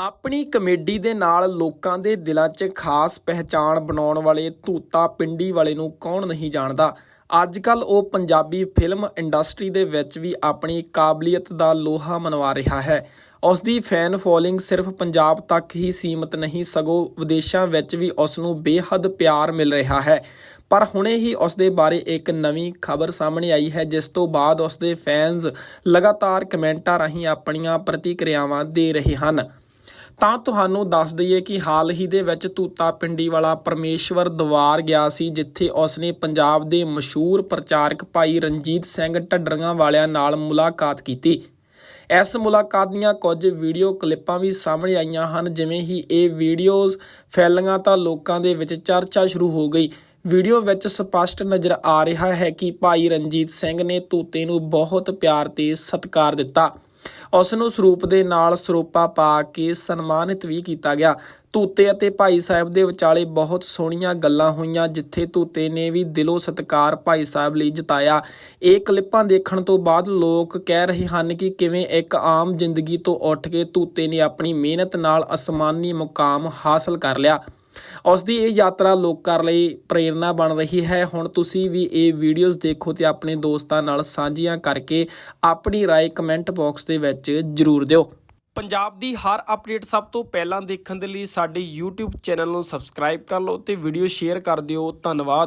ਆਪਣੀ ਕਮੇਡੀ ਦੇ ਨਾਲ ਲੋਕਾਂ ਦੇ ਦਿਲਾਂ 'ਚ ਖਾਸ ਪਹਿਚਾਣ ਬਣਾਉਣ ਵਾਲੇ ਧੂਤਾ ਪਿੰਡੀ ਵਾਲੇ ਨੂੰ ਕੌਣ ਨਹੀਂ ਜਾਣਦਾ? ਅੱਜ ਕੱਲ ਉਹ ਪੰਜਾਬੀ ਫਿਲਮ ਇੰਡਸਟਰੀ ਦੇ ਵਿੱਚ ਵੀ ਆਪਣੀ ਕਾਬਲੀਅਤ ਦਾ ਲੋਹਾ ਮਨਵਾ ਰਿਹਾ ਹੈ। ਉਸ ਦੀ ਫੈਨ ਫੋਲੋਇੰਗ ਸਿਰਫ ਪੰਜਾਬ ਤੱਕ ਹੀ ਸੀਮਿਤ ਨਹੀਂ, ਸਗੋਂ ਵਿਦੇਸ਼ਾਂ ਵਿੱਚ ਵੀ ਉਸ ਨੂੰ ਬੇਹੱਦ ਪਿਆਰ ਮਿਲ ਰਿਹਾ ਹੈ। ਪਰ ਹੁਣੇ ਹੀ ਉਸ ਦੇ ਬਾਰੇ ਇੱਕ ਨਵੀਂ ਖਬਰ ਸਾਹਮਣੇ ਆਈ ਹੈ, ਜਿਸ ਤੋਂ ਬਾਅਦ ਉਸ ਦੇ ਫੈਨਸ ਲਗਾਤਾਰ ਕਮੈਂਟਾਂ ਰਾਹੀਂ ਆਪਣੀਆਂ ਪ੍ਰਤੀਕਿਰਿਆਵਾਂ ਦੇ ਰਹੇ ਹਨ। ਤਾਂ ਤੁਹਾਨੂੰ ਦੱਸ ਦਈਏ ਕਿ ਹਾਲ ਹੀ ਦੇ ਵਿੱਚ ਤੂਤਾ ਪਿੰਡੀ ਵਾਲਾ ਪਰਮੇਸ਼ਵਰ ਦਵਾਰ ਗਿਆ ਸੀ, ਜਿੱਥੇ ਉਸਨੇ ਪੰਜਾਬ ਦੇ ਮਸ਼ਹੂਰ ਪ੍ਰਚਾਰਕ ਭਾਈ ਰਣਜੀਤ ਸਿੰਘ ਢੱਡਰੀਆਂ ਵਾਲਿਆਂ ਨਾਲ ਮੁਲਾਕਾਤ ਕੀਤੀ। ਇਸ ਮੁਲਾਕਾਤ ਦੀਆਂ ਕੁਝ ਵੀਡੀਓ ਕਲਿੱਪਾਂ ਵੀ ਸਾਹਮਣੇ ਆਈਆਂ ਹਨ, ਜਿਵੇਂ ਹੀ ਇਹ ਵੀਡੀਓਜ਼ ਫੈਲੀਆਂ ਤਾਂ ਲੋਕਾਂ ਦੇ ਵਿੱਚ ਚਰਚਾ ਸ਼ੁਰੂ ਹੋ ਗਈ। ਵੀਡੀਓ ਵਿੱਚ ਸਪਸ਼ਟ ਨਜ਼ਰ ਆ ਰਿਹਾ ਹੈ ਕਿ ਭਾਈ ਰਣਜੀਤ ਸਿੰਘ ਨੇ ਤੂਤੇ ਨੂੰ ਬਹੁਤ ਪਿਆਰ ਤੇ ਸਤਿਕਾਰ ਦਿੱਤਾ। ਉਸ ਨੂੰ ਸਰੂਪ ਦੇ ਨਾਲ ਸਰੋਪਾ ਪਾ ਕੇ ਸਨਮਾਨਿਤ ਵੀ ਕੀਤਾ ਗਿਆ। ਤੂਤੇ ਅਤੇ ਭਾਈ ਸਾਹਿਬ ਦੇ ਵਿਚਾਲੇ ਬਹੁਤ ਸੋਹਣੀਆਂ ਗੱਲਾਂ ਹੋਈਆਂ, ਜਿੱਥੇ ਤੂਤੇ ਨੇ ਵੀ ਦਿਲੋਂ ਸਤਿਕਾਰ ਭਾਈ ਸਾਹਿਬ ਲਈ ਜਤਾਇਆ। ਇਹ ਕਲਿੱਪਾਂ ਦੇਖਣ ਤੋਂ ਬਾਅਦ ਲੋਕ ਕਹਿ ਰਹੇ ਹਨ ਕਿ ਕਿਵੇਂ ਇੱਕ ਆਮ ਜ਼ਿੰਦਗੀ ਤੋਂ ਉੱਠ ਕੇ ਤੂਤੇ ਨੇ ਆਪਣੀ ਮਿਹਨਤ ਨਾਲ ਅਸਮਾਨੀ ਮੁਕਾਮ ਹਾਸਲ ਕਰ ਲਿਆ। ਉਸ ਦੀ ਇਹ ਯਾਤਰਾ ਲੋਕਾਂ ਲਈ ਪ੍ਰੇਰਣਾ ਬਣ ਰਹੀ ਹੈ ਹੁਣ ਤੁਸੀਂ ਵੀ ਇਹ ਵੀਡੀਓਜ਼ ਦੇਖੋ ਤੇ ਆਪਣੇ ਦੋਸਤਾਂ ਨਾਲ ਸਾਂਝੀਆਂ ਕਰਕੇ ਆਪਣੀ رائے ਕਮੈਂਟ ਬਾਕਸ ਦੇ ਵਿੱਚ ਜਰੂਰ ਦਿਓ ਪੰਜਾਬ ਦੀ ਹਰ ਅਪਡੇਟ ਸਭ ਤੋਂ ਪਹਿਲਾਂ ਦੇਖਣ ਦੇ ਲਈ ਸਾਡੇ YouTube ਚੈਨਲ ਨੂੰ ਸਬਸਕ੍ਰਾਈਬ ਕਰ ਲਓ ਤੇ ਵੀਡੀਓ ਸ਼ੇਅਰ ਕਰ ਦਿਓ ਧੰਨਵਾਦ